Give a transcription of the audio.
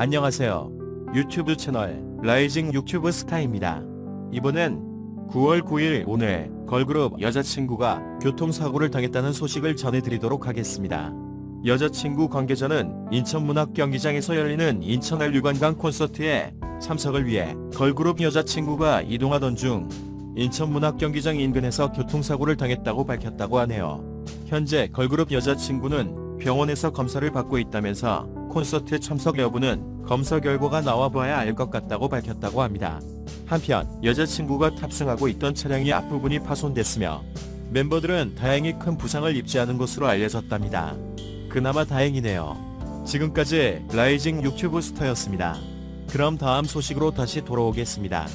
안녕하세요. 유튜브 채널 라이징 유튜브 스타입니다. 이번엔 9월 9일 오늘 걸그룹 여자친구가 교통사고를 당했다는 소식을 전해드리도록 하겠습니다. 여자친구 관계자는 인천문학경기장에서 열리는 인천알 유관광 콘서트에 참석을 위해 걸그룹 여자친구가 이동하던 중 인천문학경기장 인근에서 교통사고를 당했다고 밝혔다고 하네요. 현재 걸그룹 여자친구는 병원에서 검사를 받고 있다면서 콘서트 참석 여부는 검사 결과가 나와봐야 알 것 같다고 밝혔다고 합니다. 한편 여자친구가 탑승하고 있던 차량이 앞부분이 파손됐으며 멤버들은 다행히 큰 부상을 입지 않은 것으로 알려졌답니다. 그나마 다행이네요. 지금까지 라이징 유튜브 스타였습니다. 그럼 다음 소식으로 다시 돌아오겠습니다.